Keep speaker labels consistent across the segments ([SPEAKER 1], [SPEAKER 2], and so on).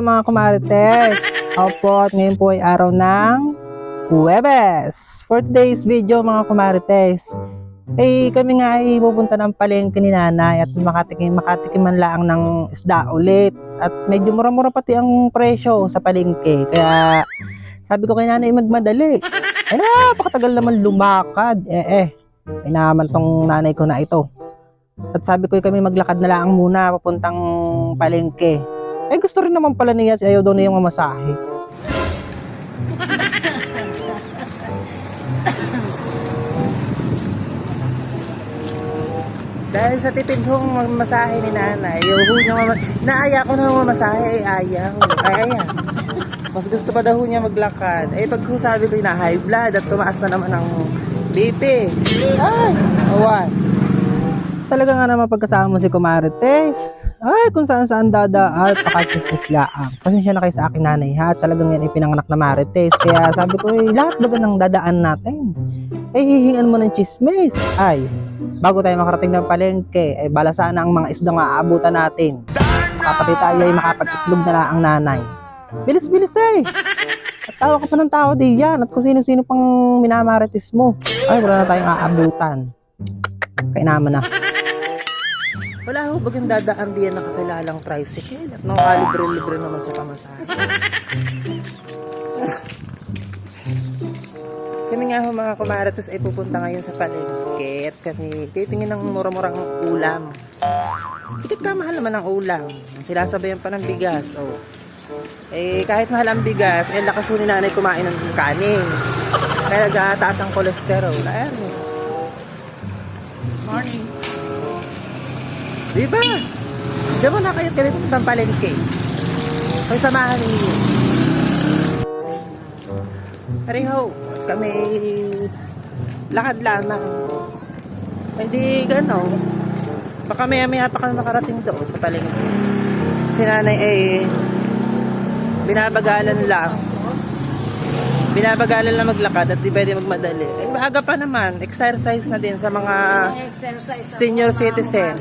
[SPEAKER 1] mga kumarites. Opo, at ngayon po ay araw ng Huwebes. For today's video mga kumarites, eh kami nga ay pupunta ng palengke ni nanay at makatikim, makatikim man lang ng isda ulit. At medyo mura-mura pati ang presyo sa palengke. Kaya sabi ko kay nanay magmadali. Ay napakatagal naman lumakad. Eh eh, ay naman tong nanay ko na ito. At sabi ko kami maglakad na lang muna papuntang palengke. Eh gusto rin naman pala niya ayaw daw na yung mamasahe. Dahil sa tipid hong mamasahe ni nanay, yung ho niya mama- naaya ko na mamasahe, ay ayaw. Ay, ayan. Mas gusto pa daw ho niya maglakad. Eh pag ho sabi ko na high blood at tumaas na naman ang BP. Ay, awan. Talaga nga naman pagkasama mo si Kumarites. Ay, kung saan saan dadaan, pakachismis laang. Pasensya na kayo sa akin nanay ha. Talagang yan ay pinanganak na Marites. Kaya sabi ko, eh, lahat ba ng dadaan natin? Eh, hihingan mo ng chismis. Ay, bago tayo makarating ng palengke, eh, bala sana ang mga isdang aabutan natin. Kapati tayo ay makapag-itlog na lang ang nanay. Bilis-bilis eh. At tawa ka pa ng tao di yan. At kung sino-sino pang minamarites mo. Ay, wala na tayong aabutan. Kainaman na. Wala ho bagang dadaan diyan nakakilalang tricycle at nakalibre-libre naman sa pamasahe. kami nga ho mga kumaratos ay pupunta ngayon sa palengke at kami titingin ng mura-murang ulam. Tikit ka mahal naman ang ulam. Sinasabayan pa ng bigas. Oh. Eh, kahit mahal ang bigas, eh, lakas ni nanay kumain ng kanin. Kaya nagtaas ang kolesterol. Ayan.
[SPEAKER 2] Morning.
[SPEAKER 1] Diba? Diba mo na kayo kami pupuntang palengke? Kung samahan ninyo. Pareho, kami lakad lamang. Hindi gano'n. Baka maya maya pa kami makarating doon sa palengke. Si nanay eh, binabagalan lang. Binabagalan lang maglakad at di pwede magmadali. Eh, maaga pa naman, exercise na din sa mga senior citizen.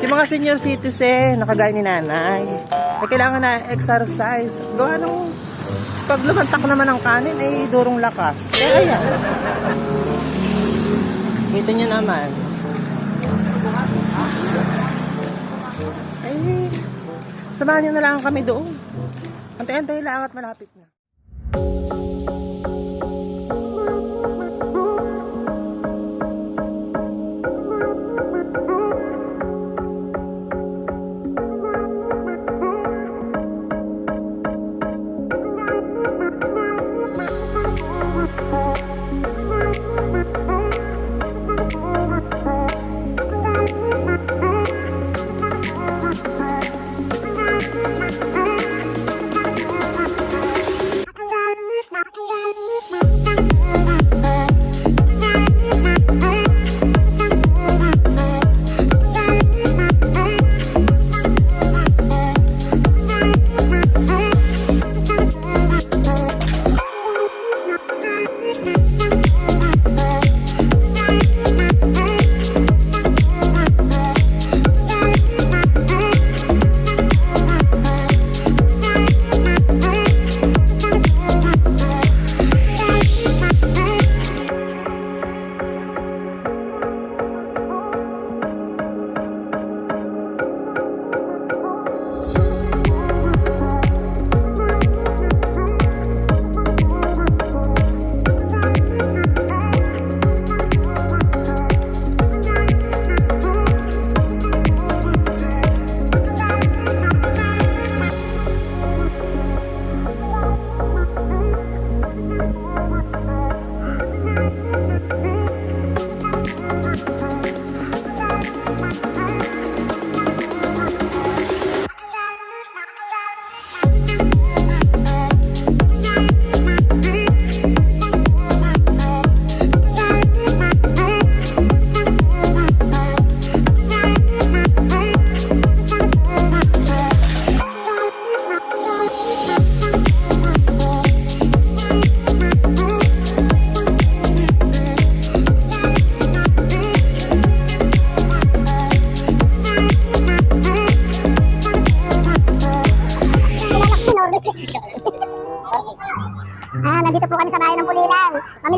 [SPEAKER 1] Yung mga senior citizen, nakagaya ni nanay, ay kailangan na exercise. Gawa nung pag lumantak naman ang kanin, ay durong lakas. Kaya ayan. Kita nyo naman. Ay, samahan nyo na lang kami doon. Antay-antay lang at malapit na.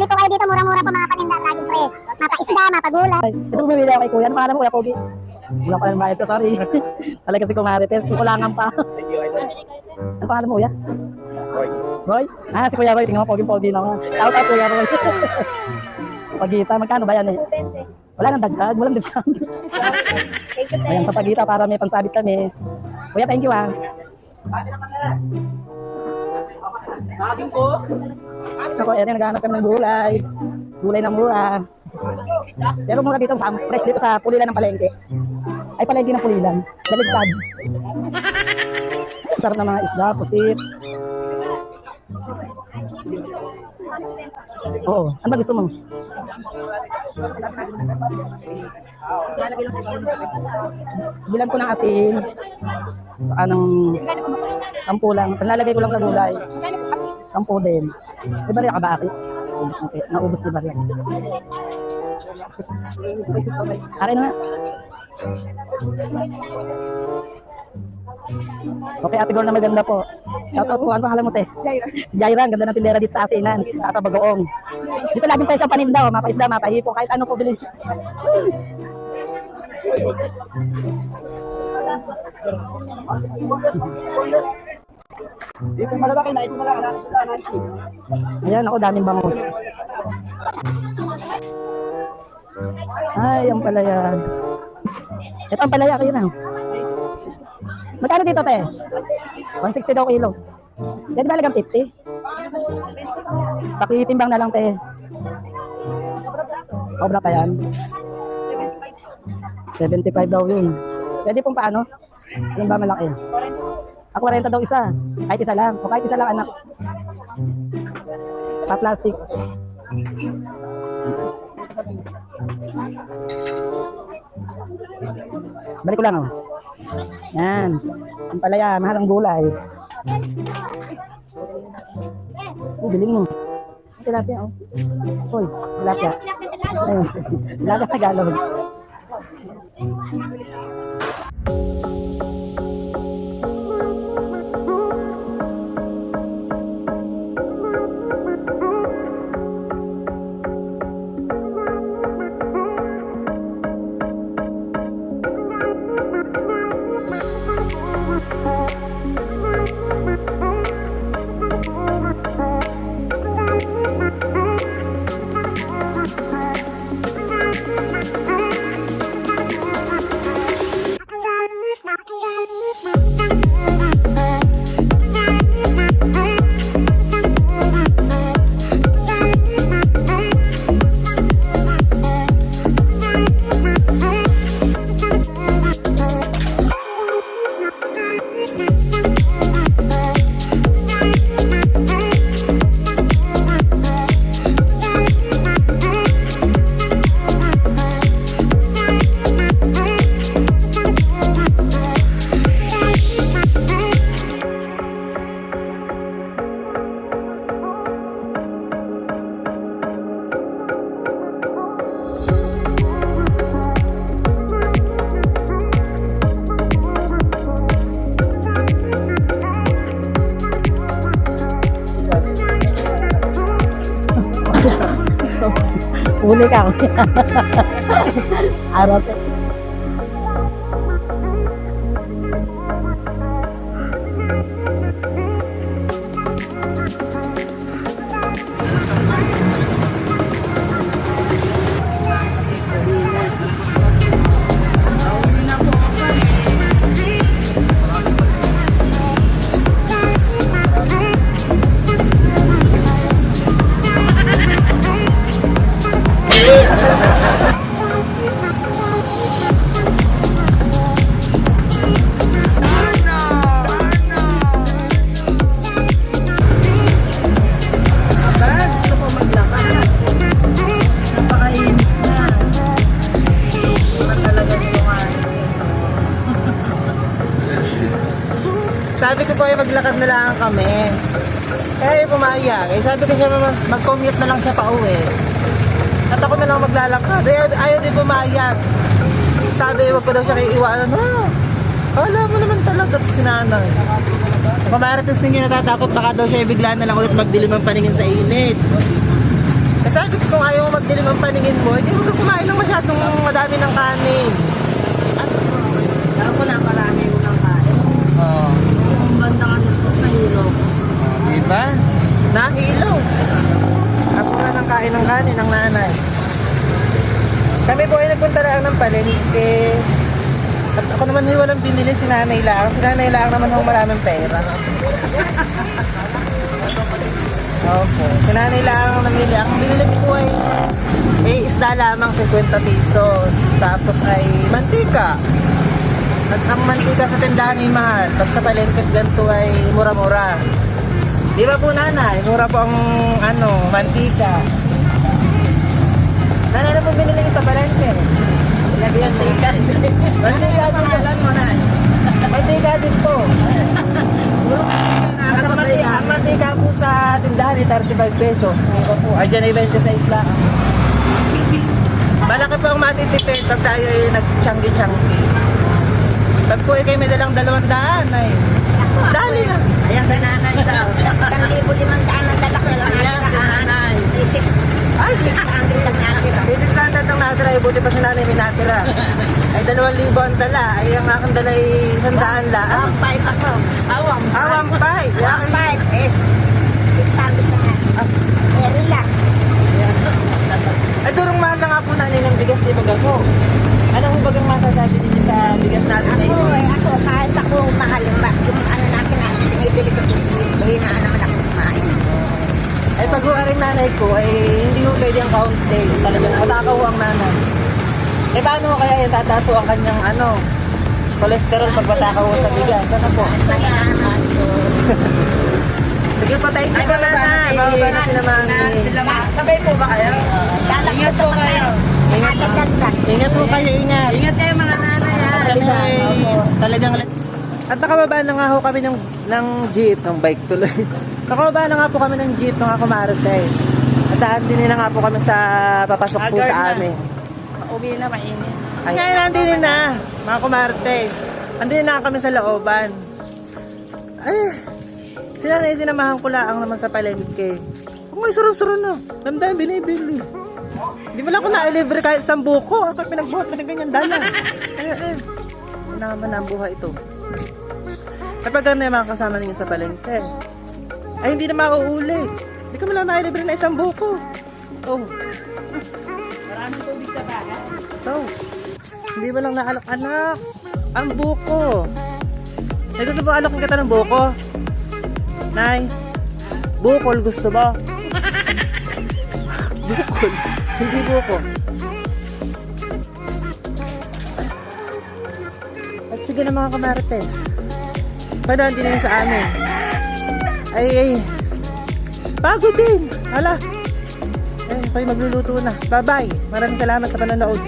[SPEAKER 2] Bili po kayo dito, murang-mura po mga paninda, laging fresh. Mapa-isda, mapagulay.
[SPEAKER 3] Ito bumili ako kay Kuya. Ano pangalan mo, Kuya Pogi? Wala pa lang bayad ko, sorry. Talaga si Kumarites, kukulangan pa. ano pangalan mo, Kuya? Roy. Roy? Ah, si Kuya Roy, tingnan mo, Pogi-Pogi naman. Shout out, Kuya Roy. Pagita, magkano ba yan eh? Wala nang dagdag, walang discount. Ayan, sa Pagita, para may pansabit kami. Kuya, thank you ah. Saging ko. Ako, eh, naghahanap kami ng gulay. Gulay na mura. Pero mura dito sa fresh dito sa pulilan ng palengke. Ay palengke ng pulilan. Baligtad. Sarap ng mga isda, pusit. Oo. Ano ba gusto mo? Bilan ko ng asin. Saka ng sampu lang. Panlalagay ko lang sa gulay. Sampu din. Di ba rin kabaki? Naubos na, naubos di ba rin? Akin na. Okay, Ate Gor na maganda po. Shout out po. Ano pangalan mo, te? Jaira. Jaira, ang ganda ng tindera dito sa Asinan. Sa Bagoong. Dito laging tayo sa paninda, oh. mapaisda, mapahipo, kahit ano po bilhin. Ayan, ako, daming bangus. Ay, ang palaya. Ito ang palaya, kayo na. Magkano dito, te? 160 daw kilo. Yan ba lagang 50? Pakitimbang na lang, te. Sobra pa yan. 75 daw yun. Pwede pong paano? Anong ba malaki? Ako 40 daw isa. Kahit isa lang. O kahit isa lang, anak. Pa plastic. Balik ko lang, oh. Yan. Ang palaya, mahal ang gulay. Uy, bilhin mo. Tilapia, oh. Uy, tilapia. Ayun. Tilapia Tagalog. Uli ka. Araw
[SPEAKER 1] lang kami. Kaya ay pumayag. Eh, sabi ko siya mas mag-commute na lang siya pa uwi. At ako na lang maglalakad. Ayaw, ayaw din pumayag. Sabi, wag ko daw siya iiwanan. Ah, alam mo naman talaga si sinanay. Pamarates ninyo natatakot baka daw siya bigla na lang ulit magdilim ang paningin sa init. Kasi sabi ko kung ayaw mo magdilim ang paningin mo, hindi mo ka kumain ng masyadong madami ng kanin.
[SPEAKER 3] Pero ko na parami mo ng kain.
[SPEAKER 1] Oo.
[SPEAKER 3] Yung bandang alis-alis na hilo.
[SPEAKER 1] Oh, diba? Nahilo. Ako nga nang kain ng kanin ng nanay. Kami po ay nagpunta lang ng palengke. At ako naman ay walang binili si nanay lang. Si nanay lang naman ang maraming pera. Opo. Si nanay lang ang namili. Ang binili ko ay eh, isda lamang 50 pesos. Tapos ay mantika. At ang mantika sa tindahan ay mahal. Pag sa palengke ganito ay mura-mura. Di ba po nanay? Mura po ang ano, mantika. Nanay na po binili sa palengke.
[SPEAKER 3] Labi ang tikat.
[SPEAKER 1] Mantika din.
[SPEAKER 3] Pangalan mo na.
[SPEAKER 1] Mantika din po. Ang mantika, mantika po sa tindahan ay 35 pesos. Ito po, ay dyan ay 26 lang. Malaki po ang matitipid pag tayo ay nag-changi-changi. Pag po ay kayo may dalang dalawang daan ay dali na.
[SPEAKER 3] Ayan si nanay daw.
[SPEAKER 2] Isang libo limang daan ang dala ko lang.
[SPEAKER 3] Ayan si nanay.
[SPEAKER 2] Si six,
[SPEAKER 1] Ay,
[SPEAKER 2] six hundred lang nakatira.
[SPEAKER 1] May 600 ang natira, ay buti pa si nanay may natira. Ay 2,000 ang dala, ay ang aking dala ay 100 lang.
[SPEAKER 2] Ang five ako.
[SPEAKER 3] Awang.
[SPEAKER 1] Awang pay.
[SPEAKER 2] Ang five is six hundred lang nga. Meron lang.
[SPEAKER 1] Ay durong mahal na nga po nanay ng bigas di ba ako? Ano bagang masasabi ninyo sa bigas natin na
[SPEAKER 2] Ako eh, ako, kahit ako mahal yung, ba- yung ano natin na binibili ko yung hindi na naman ako kumain.
[SPEAKER 1] Ay pag huwaring nanay ko, ay hindi ho pwede ang kaunti. Talagang matakaw ang nanay. Eh paano kaya yung tataso ang kanyang ano, cholesterol pag matakaw sa bigas? Ano po? Sige po, thank you po nanay. Bababa na sila mami.
[SPEAKER 3] Sabay po ba kayo?
[SPEAKER 2] Lalak
[SPEAKER 3] Ingat
[SPEAKER 2] ko
[SPEAKER 3] po kayo.
[SPEAKER 1] Ingat po kayo, ingat.
[SPEAKER 3] Ingat kayo mga nanay
[SPEAKER 1] ay talagang... At nakababa na nga ho kami ng, ng jeep, ng bike tuloy. nakababa na nga po kami ng jeep ng ako Marites. At andin na nga po kami sa papasok po sa
[SPEAKER 3] na.
[SPEAKER 1] amin.
[SPEAKER 3] Uwi na mainit.
[SPEAKER 1] Ay, ngayon nandun na, mga kumartes. Andun na kami sa looban. Ay, sila na yung sinamahan ko lang naman sa palengke. Kung may suro-suro no, damdam binibili. Di mo lang ako na-libre kahit isang buko. Ako pinagbuhat na ng ganyan dala. Ay, ay. Ano naman ang buhay ito. Kapag ano yung mga kasama ninyo sa palengke, ay hindi na mauuli. Hindi ka mo lang na-libre na isang buko. Oh,
[SPEAKER 3] Maraming tubig sa bahay.
[SPEAKER 1] So, hindi mo lang naalak-anak ang buko. Ay, gusto mo alak kita ng buko? Nay, bukol gusto ba? bukol, hindi buko. At sige na mga kamarites. Paano din yun sa amin? Ay, ay. Pagod din. Hala. Ay, ako'y magluluto na. Bye-bye. Maraming salamat sa panonood.